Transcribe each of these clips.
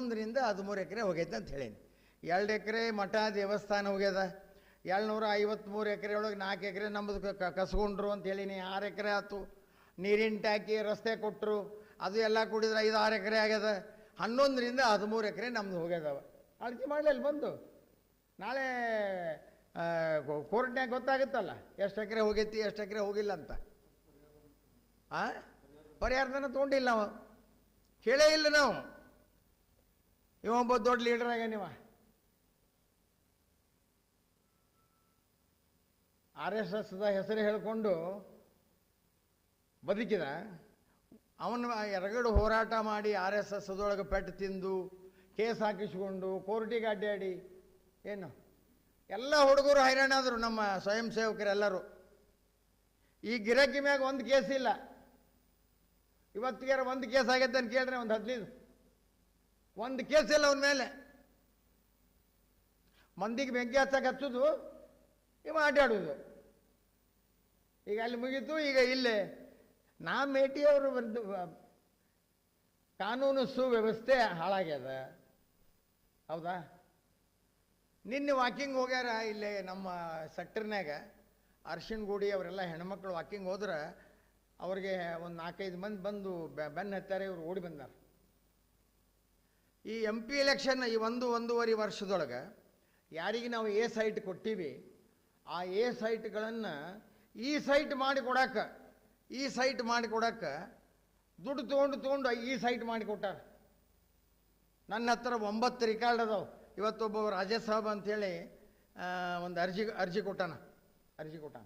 ಒಂದರಿಂದ ಹದಿಮೂರು ಎಕರೆ ಹೋಗೈತೆ ಅಂತ ಹೇಳೀನಿ. ಎರಡು ಎಕರೆ ಮಠ ದೇವಸ್ಥಾನ ಹೋಗ್ಯದ. ಏಳ್ನೂರ ಐವತ್ತ್ಮೂರು ಎಕರೆ ಒಳಗೆ ನಾಲ್ಕು ಎಕರೆ ನಮ್ಮದು ಕಸ್ಕೊಂಡ್ರು ಅಂತ ಹೇಳೀನಿ. ಆರು ಎಕರೆ ಆಯ್ತು. ನೀರಿನ ಟ್ಯಾಕಿ, ರಸ್ತೆ ಕೊಟ್ಟರು ಅದು ಎಲ್ಲ ಕೂಡಿದ್ರೆ ಐದು ಆರು ಎಕರೆ ಆಗ್ಯದ. ಹನ್ನೊಂದರಿಂದ ಹದಿಮೂರು ಎಕರೆ ನಮ್ದು ಹೋಗ್ಯದವ. ಅಳತೆ ಮಾಡಲಿ ಬಂದು. ನಾಳೆ ಕೋರ್ಟ್ನ್ಯಾಗ ಗೊತ್ತಾಗುತ್ತಲ್ಲ, ಎಷ್ಟು ಎಕರೆ ಹೋಗೈತಿ, ಎಷ್ಟು ಎಕರೆ ಹೋಗಿಲ್ಲ ಅಂತ. ಆ? ಪರಿಹಾರದನ್ನ ತೊಗೊಂಡಿಲ್ಲ ನಾವು ಕೇಳೇ ಇಲ್ಲ ನಾವು. ಇವ ಒಬ್ಬ ದೊಡ್ಡ ಲೀಡರ್ ಆಗ ನೀವ ಆರ್ ಎಸ್ ಎಸ್ದ ಹೆಸರು ಹೇಳಿಕೊಂಡು ಬದುಕಿದ. ಅವನ ಎರಗಡೆ ಹೋರಾಟ ಮಾಡಿ ಆರ್ ಎಸ್ ಎಸ್ ದೊಳಗೆ ಪೆಟ್ಟು ತಿಂದು, ಕೇಸ್ ಹಾಕಿಸ್ಕೊಂಡು, ಕೋರ್ಟಿಗೆ ಅಡ್ಡಾಡಿ. ಏನು? ಎಲ್ಲ ಹುಡುಗರು ಹೈರಾಣಾದರು ನಮ್ಮ ಸ್ವಯಂ ಸೇವಕರೆಲ್ಲರೂ ಈ ಗಿರಾಕಿ ಮ್ಯಾಗ ಒಂದು ಕೇಸ್ ಇಲ್ಲ. ಇವತ್ತಿಗೆ ಒಂದು ಕೇಸ್ ಆಗೈತೆ ಅಂತ ಕೇಳಿದ್ರೆ ಒಂದು ಹದಿನೈದು. ಒಂದು ಕೇಸ್ ಇಲ್ಲ ಅವನ ಮೇಲೆ. ಮಂದಿಗೆ ಬೆಂಕಿ ಹಚ್ಚಕ್ಕೆ ಹಚ್ಚೋದು, ಇವ ಆಟಾಡೋದು ಈಗ ಅಲ್ಲಿ ಮುಗೀತು, ಈಗ ಇಲ್ಲೇ. ನಾ ಮೇಟಿಯವರು ಕಾನೂನು ಸುವ್ಯವಸ್ಥೆ ಹಾಳಾಗ್ಯದ. ಹೌದಾ? ನಿನ್ನೆ ವಾಕಿಂಗ್ ಹೋಗ್ಯಾರ ಇಲ್ಲೇ ನಮ್ಮ ಸೆಕ್ಟರ್ನ್ಯಾಗ. ಅರ್ಶಿನ್ಗೂಡಿ ಅವರೆಲ್ಲ ಹೆಣ್ಮಕ್ಳು ವಾಕಿಂಗ್ ಹೋದ್ರೆ, ಅವ್ರಿಗೆ ಒಂದು ನಾಲ್ಕೈದು ಮಂದಿ ಬಂದು ಬೆನ್ನ ಹತ್ತಾರೆ ಇವರು ಓಡಿ ಬಂದಾರ. ಈ ಎಂ ಪಿ ಎಲೆಕ್ಷನ್ ಈ ಒಂದು ಒಂದೂವರೆ ವರ್ಷದೊಳಗೆ ಯಾರಿಗೆ ನಾವು ಎ ಸೈಟ್ ಕೊಟ್ಟಿವಿ, ಆ ಎ ಸೈಟ್ಗಳನ್ನು ಈ ಸೈಟ್ ಮಾಡಿ ಕೊಡಕ್ಕೆ ಈ ಸೈಟ್ ಮಾಡಿ ಕೊಡಾಕ ದುಡ್ಡು ತೊಗೊಂಡು ತೊಗೊಂಡು ಈ ಸೈಟ್ ಮಾಡಿ ಕೊಟ್ಟಾರ. ನನ್ನ ಹತ್ರ ಒಂಬತ್ತು ರಿಕಾರ್ಡ್ ಅದಾವೆ. ಇವತ್ತೊಬ್ಬ ರಾಜೇಶ್ ಸಾಬ್ ಅಂಥೇಳಿ ಒಂದು ಅರ್ಜಿ ಅರ್ಜಿ ಕೊಟ್ಟಾನ ಅರ್ಜಿ ಕೊಟ್ಟಾನ.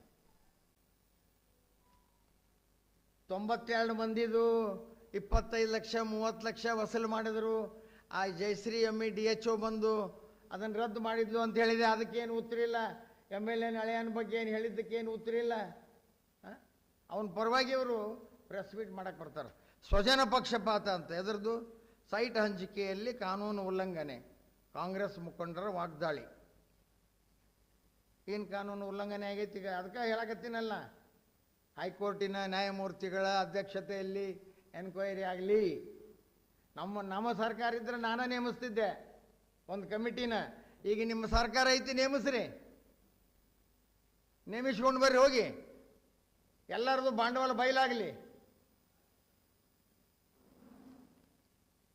ತೊಂಬತ್ತೆರಡು ಮಂದಿದು ಇಪ್ಪತ್ತೈದು ಲಕ್ಷ, ಮೂವತ್ತು ಲಕ್ಷ ವಸೂಲು ಮಾಡಿದ್ರು. ಆ Jayashree M E D H O ಬಂದು ಅದನ್ನು ರದ್ದು ಮಾಡಿದ್ಲು ಅಂತ ಹೇಳಿದೆ. ಅದಕ್ಕೇನು ಉತ್ತರಿಲ್ಲ ಎಂ ಎಲ್ ಎನ್ ಹಳೆಯನ ಬಗ್ಗೆ ಏನು ಹೇಳಿದ್ದಕ್ಕೇನು ಉತ್ತರಿಲ್ಲ ಅವನ ಪರವಾಗಿ ಅವರು ಪ್ರೆಸ್ ಮೀಟ್ ಮಾಡಕ್ಕೆ ಬರ್ತಾರೆ. ಸ್ವಜನ ಪಕ್ಷಪಾತ ಅಂತ. ಎದ್ರದ್ದು? ಸೈಟ್ ಹಂಚಿಕೆಯಲ್ಲಿ ಕಾನೂನು ಉಲ್ಲಂಘನೆ. ಕಾಂಗ್ರೆಸ್ ಮುಖಂಡರ ವಾಗ್ದಾಳಿ. ಏನು ಕಾನೂನು ಉಲ್ಲಂಘನೆ ಆಗೈತಿ ಈಗ? ಅದಕ್ಕೆ ಹೇಳಕತ್ತೀನಲ್ಲ. ಹೈಕೋರ್ಟಿನ ನ್ಯಾಯಮೂರ್ತಿಗಳ ಅಧ್ಯಕ್ಷತೆಯಲ್ಲಿ ಎನ್ಕ್ವೈರಿ ಆಗಲಿ. ನಮ್ಮ ನಮ್ಮ ಸರ್ಕಾರ ಇದ್ರೆ ನಾನೇ ನೇಮಿಸ್ತಿದ್ದೆ. ಒಂದು ಕಮಿಟಿನ. ಈಗ ನಿಮ್ಮ ಸರ್ಕಾರ ಐತಿ ನೇಮಿಸ್ರಿ. ನೇಮಿಸ್ಕೊಂಡು ಬರ್ರಿ, ಹೋಗಿ. ಎಲ್ಲರದು ಬಂಡವಾಳ ಬಯಲಾಗಲಿ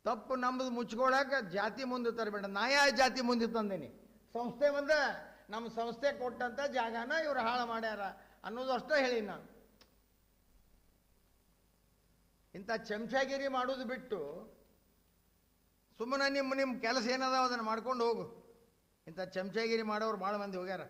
ತಪ್ಪು ನಮ್ಮದು ಮುಚ್ಕೊಳಕ್ಕೆ ಜಾತಿ ಮುಂದೆ ತರಬೇಡ. ನಾ ಯಾವ ಜಾತಿ ಮುಂದೆ ತಂದೇನಿ? ಸಂಸ್ಥೆ ಬಂದ ನಮ್ಮ ಸಂಸ್ಥೆ ಕೊಟ್ಟಂತ ಜಾಗನ ಇವ್ರು ಹಾಳು ಮಾಡ್ಯಾರ ಅನ್ನೋದು ಅಷ್ಟೇ ಹೇಳಿ ನಾನು. ಇಂಥ ಚಮಚಾಗಿರಿ ಮಾಡೋದು ಬಿಟ್ಟು ಸುಮ್ಮನೆ ನಿಮ್ಮ ನಿಮ್ಮ ಕೆಲಸ ಏನದ ಅದನ್ನು ಮಾಡ್ಕೊಂಡು ಹೋಗು. ಇಂಥ ಚಮಚಾಗಿರಿ ಮಾಡೋರು ಭಾಳ ಮಂದಿ ಹೋಗ್ಯಾರ.